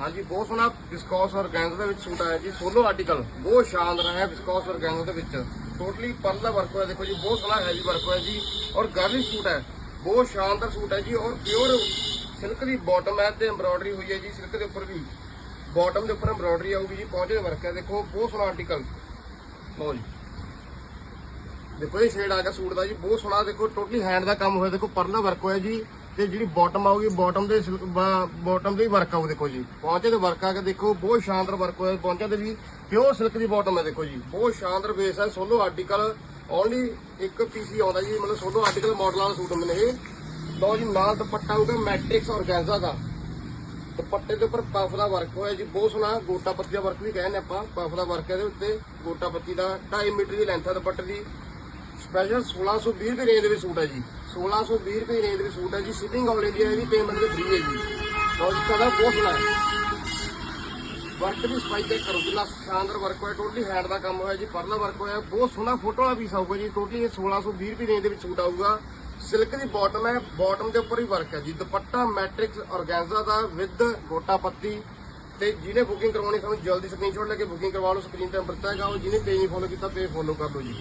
ਹਾਂਜੀ, ਬਹੁਤ ਸੋਹਣਾ ਵਿਸਕੋਸ ਔਰਗੈਂਜ਼ਾ ਦੇ ਵਿੱਚ ਸੂਟ ਆਇਆ ਜੀ। ਸੋਲੋ ਆਰਟੀਕਲ ਬਹੁਤ ਸ਼ਾਨਦਾਰ ਹੈ ਵਿਸਕੋਸ ਔਰਗੈਂਜ਼ਾ ਦੇ ਵਿੱਚ। ਟੋਟਲੀ ਪਰਲ ਦਾ ਵਰਕ ਹੋਇਆ, ਦੇਖੋ ਜੀ, ਬਹੁਤ ਸੋਹਣਾ ਹੈਵੀ ਵਰਕ ਹੋਇਆ ਜੀ। ਔਰ ਗਰਲਿਸ਼ ਸੂਟ ਹੈ, ਬਹੁਤ ਸ਼ਾਨਦਾਰ ਸੂਟ ਹੈ ਜੀ। ਔਰ ਪਿਓਰ ਸਿਲਕ ਦੀ ਬਾਟਮ ਹੈ ਤੇ ਐਮਬ੍ਰੋਇਡਰੀ ਹੋਈ ਹੈ ਜੀ ਸਿਲਕ ਦੇ ਉੱਪਰ ਵੀ। ਬਾਟਮ ਦੇ ਉੱਪਰ ਐਮਬ੍ਰੋਇਡਰੀ ਆਊਗੀ ਜੀ, ਪਹੁੰਚੇ ਵਰਕ ਹੈ, ਦੇਖੋ, ਬਹੁਤ ਸੋਹਣਾ ਆਰਟੀਕਲ ਲਓ ਜੀ। ਦੇਖੋ, ਇਹ ਸ਼ੇਡ ਆ ਗਿਆ ਸੂਟ ਦਾ ਜੀ, ਬਹੁਤ ਸੋਹਣਾ, ਦੇਖੋ ਟੋਟਲੀ ਹੈਂਡ ਦਾ ਕੰਮ ਹੋਇਆ, ਦੇਖੋ, ਪਰਲਾ ਵਰਕ ਹੋਇਆ ਜੀ। ਤੇ ਜਿਹੜੀ ਬਾਟਮ ਆਊਗੀ ਬਾਟਮ ਦੇ ਬਾਟਮ ਦੇ ਵੀ ਵਰਕ ਆਊ ਦੇਖੋ ਜੀ। ਪਹੁੰਚੇ ਦੇ ਵਰਕ ਆ ਕੇ ਦੇਖੋ, ਬਹੁਤ ਸ਼ਾਨਦਾਰ ਵਰਕ ਹੋਇਆ ਪਹੁੰਚੇ 'ਤੇ ਵੀ ਪਿਓਰ ਸਿਲਕ ਦੀ ਬਾਟਮ ਹੈ ਦੇਖੋ ਜੀ। ਬਹੁਤ ਸ਼ਾਨਦਾਰ ਬੇਸ ਹੈ ਸੋਲੋ ਆਰਟੀਕਲ ਓਨਲੀ ਇੱਕ ਪੀਸੀ ਆਉਂਦਾ ਜੀ, ਮਤਲਬ ਸੋਲੋ ਆਰਟੀਕਲ ਮਾਡਲ ਵਾਲਾ ਸੂਟ ਹੁੰਦੇ ਨੇ ਇਹ। ਲਓ ਜੀ, ਨਾਲ ਦੁਪੱਟਾ ਆਊਗਾ ਮੈਟ੍ਰਿਕਸ ਔਰਗੈਂਜ਼ਾ ਦਾ। ਦੁਪੱਟੇ ਦੇ ਉੱਪਰ ਪਫ ਦਾ ਵਰਕ ਹੋਇਆ ਜੀ, ਬਹੁਤ ਸੋਹਣਾ ਗੋਟਾ ਪੱਤੀ ਦਾ ਵਰਕ ਵੀ ਕਹਿੰਦੇ ਆਪਾਂ। ਪਫ ਦਾ ਵਰਕ ਹੈ ਇਹਦੇ ਉੱਤੇ, ਗੋਟਾ ਪੱਤੀ ਦਾ 2.5 ਮੀਟਰ ਦੀ ਲੈਂਥ ਹੈ ਦੁਪੱਟੇ ਦੀ। ਸਪੈਸ਼ਲ 1620 ਰੁਪਏ ਰੇਂਜ ਦੇ ਵਿੱਚ ਸੂਟ ਹੈ ਜੀ। 1620 ਰੁਪਏ ਰੇਂਜ ਦੇ ਵਿੱਚ ਸੂਟ ਹੈ ਜੀ। ਸਿਪਿੰਗ ਆਲ ਇੰਡੀਆ ਇਹਦੀ ਪੇਮੈਂਟ ਵੀ ਫ੍ਰੀ ਹੈ ਜੀ। ਔਰ ਇਸ ਬਹੁਤ ਸੋਹਣਾ ਹੈ। ਵਰਕ ਵੀ ਸਫ਼ਾਈ ਚੈੱਕ ਕਰੋ। ਜਿੰਨਾ ਸ਼ਾਨਦਾਰ ਵਰਕ ਹੋਇਆ ਟੋਟਲੀ ਹੈਂਡ ਦਾ ਕੰਮ ਹੋਇਆ ਜੀ, ਪਰਲਾ ਵਰਕ ਹੋਇਆ, ਬਹੁਤ ਸੋਹਣਾ ਫੋਟੋ ਵਾਲਾ ਪੀਸ ਆਊਗਾ ਜੀ। ਟੋਟਲੀ ਇਹ 1620 ਰੁਪਏ ਰੇਂਜ ਦੇ ਵਿੱਚ ਸੂਟ ਆਊਗਾ। ਸਿਲਕ ਦੀ ਬਾਟਮ ਹੈ ਬਾਟਮ ਦੇ ਉੱਪਰ ਹੀ ਵਰਕ ਹੈ ਜੀ। ਦੁਪੱਟਾ ਮੈਟ੍ਰਿਕਸ ਔਰਗੈਂਜ਼ਾ ਦਾ ਵਿਦ ਗੋਟਾ ਪੱਤੀ। ਤੇ ਜਿਹਨੇ ਬੁਕਿੰਗ ਕਰਵਾਉਣੀ, ਸਾਨੂੰ ਜਲਦੀ ਸਕਰੀਨਸ਼ਾਟ ਲੈ ਕੇ ਬੁਕਿੰਗ ਕਰਵਾ ਲਓ। ਸਕਰੀਨ ਤੇ ਨੰਬਰ ਹੈਗਾ, ਉਹ ਜਿਹਨੇ ਪੇਜ ਨਹੀਂ ਫੋਲੋ ਕੀਤਾ ਪੇਜ ਫੋਲੋ ਕਰ ਲਓ ਜੀ।